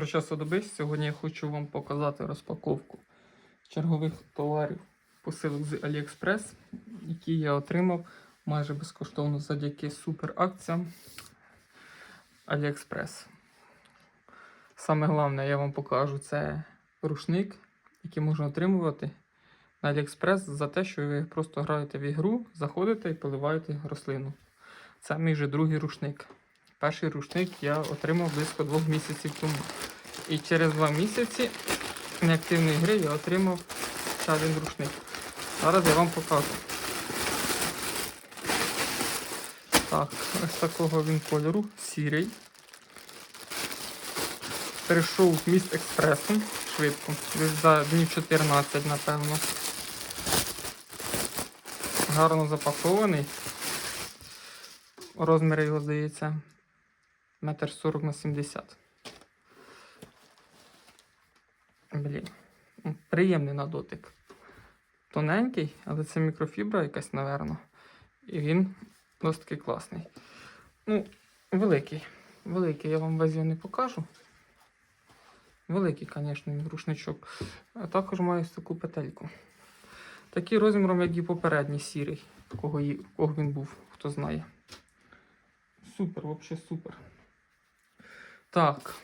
Про часу доби сьогодні я хочу вам показати розпаковку чергових товарів посилок з AliExpress, які я отримав майже безкоштовно завдяки суперакціям AliExpress. Саме головне, я вам покажу, це рушник, який можна отримувати на AliExpress за те, що ви просто граєте в ігру, заходите і поливаєте рослину. Це мій же другий рушник. Перший рушник я отримав близько двох місяців тому. І через два місяці неактивної гри я отримав ще один рушник. Зараз я вам покажу. Так, ось такого він кольору, сірий. Перейшов міст експресом швидко, десь за днів 14, напевно. Гарно запакований. Розміри його, здається, метр 40 на 70. Блін. Приємний на дотик. Тоненький, але це мікрофібра якась, напевно. І він досить таки класний. Ну, великий. Великий, я вам весь не покажу. Великий, звісно, рушничок. А також маю таку петельку. Такий розміром, як і попередній сірий, кого, кого він був, хто знає. Супер, взагалі супер. Так.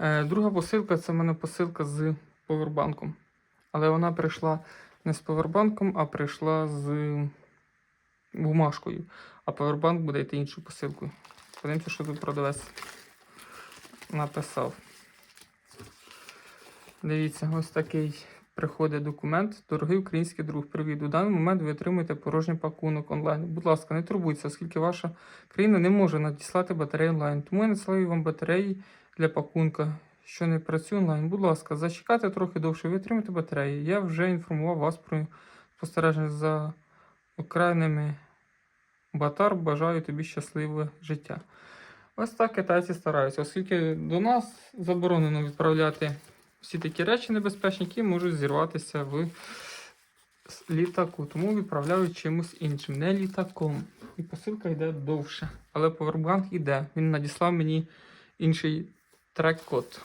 Е, друга посилка це в мене посилка з повербанком. Але вона прийшла не з повербанком, а прийшла з бумажкою. А повербанк буде йти іншою посилкою. Подивимося, що тут продавець написав. Дивіться, ось такий приходить документ. Дорогий український друг, привіт. У даний момент ви отримуєте порожній пакунок онлайн. Будь ласка, не турбуйтеся, оскільки ваша країна не може надіслати батареї онлайн. Тому я надсилаю вам батареї для пакунка, що не працює онлайн. Будь ласка, зачекайте трохи довше, ви отримаєте батареї. Я вже інформував вас про спостереження за окраїнами Батар. Бажаю тобі щасливе життя. Ось так китайці стараються, оскільки до нас заборонено відправляти всі такі речі небезпечні, які можуть зірватися в літаку. Тому відправляють чимось іншим, не літаком. І посилка йде довше. Але повербанк йде. Він надіслав мені інший трек-код.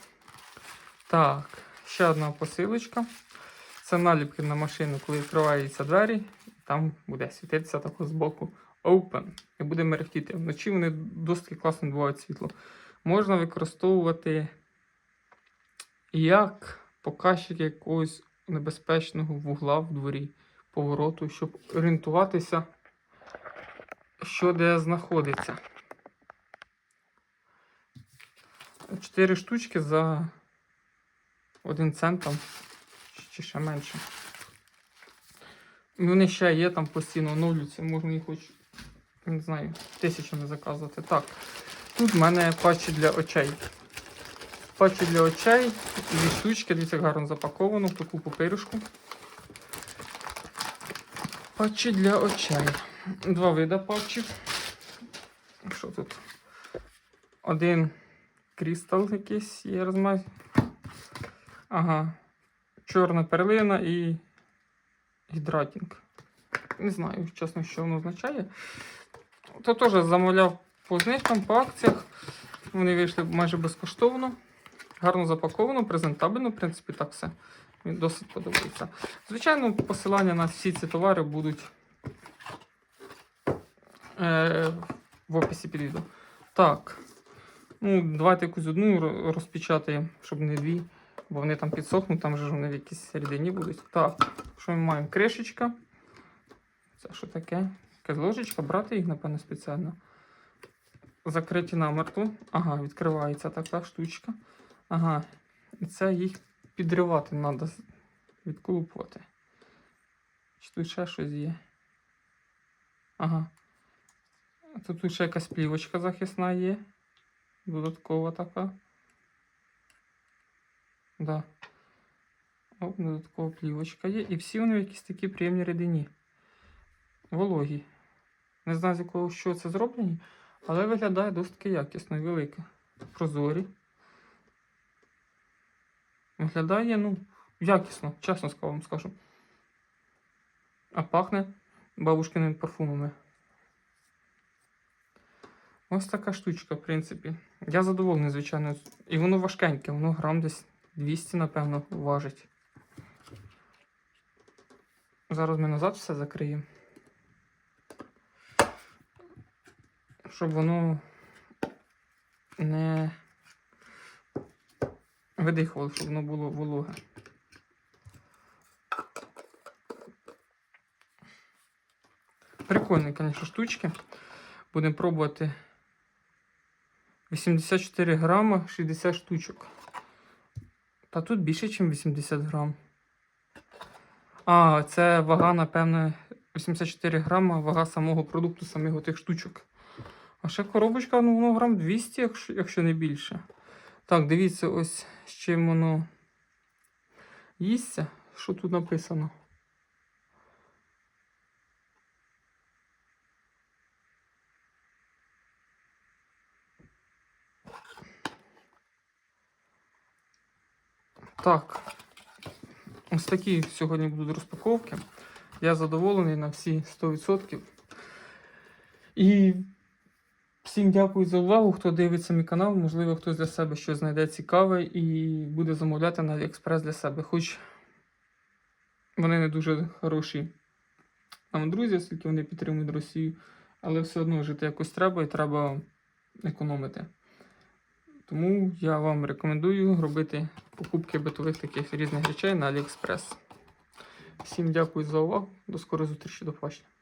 Так, ще одна посилочка. Це наліпки на машину, коли відкриваються двері, там буде світитися тако збоку Open. І буде мерехтіти. Вночі вони досить класно бувають світло. Можна використовувати як показчик якогось небезпечного вугла в дворі повороту, щоб орієнтуватися, що де знаходиться. Чотири штучки за один цент чи ще менше. Вони ще є там постійно оновлюються, можна їх хоч, не знаю, тисячами заказувати. Так, тут в мене патчі для очей. Патчі для очей, дві дивіться, як гарно запаковано в таку папирушку. Патчі для очей. Два вида патчів. Що тут? Один крістал якийсь є розмаз. Ага. Чорна перлина і гідратінг. Не знаю, чесно, що воно означає. То теж замовляв по знижкам, по акціях. Вони вийшли майже безкоштовно. Гарно запаковано, презентабельно, в принципі, так все. Мені досить подобається. Звичайно, посилання на всі ці товари будуть е, в описі під відео. Так. Ну, давайте якусь одну ро- розпечатаємо, щоб не дві, бо вони там підсохнуть, там же вони в якійсь рідині будуть. Так, що ми маємо? Кришечка. Це що таке? Якась ложечка, брати їх, напевно, спеціально. Закриті намертво. Ага, відкривається така штучка. Ага. Це їх підривати треба, відколупувати. Чи тут ще щось є? Ага. Тут, ще якась плівочка захисна є. Додаткова така. Да. Оп, додаткова плівочка є. І всі вони якісь такі приємні рідині. Вологі. Не знаю, з якого що це зроблені, але виглядає досить якісно і велике. Прозорі. Виглядає, ну, якісно, чесно вам скажу. А пахне бабушкиними парфумами. Ось така штучка, в принципі. Я задоволений, звичайно. І воно важкеньке, воно грам десь 200, напевно, важить. Зараз ми назад все закриємо. Щоб воно не видихувало, щоб воно було вологе. Прикольні, звісно, штучки. Будемо пробувати 84 грама 60 штучок. Та тут більше, ніж 80 грам. А, це вага, напевне, 84 грама, вага самого продукту, самих отих штучок. А ще коробочка, ну, грам 200, якщо, якщо не більше. Так, дивіться, ось з чим воно їсться. Що тут написано? Так. Ось такі сьогодні будуть розпаковки. Я задоволений на всі 100%. І всім дякую за увагу, хто дивиться мій канал. Можливо, хтось для себе щось знайде цікаве і буде замовляти на AliExpress для себе. Хоч вони не дуже хороші нам друзі, оскільки вони підтримують Росію, але все одно жити якось треба і треба економити. Тому я вам рекомендую робити покупки битових таких різних речей на AliExpress. Всім дякую за увагу. До скорої зустрічі, до побачення.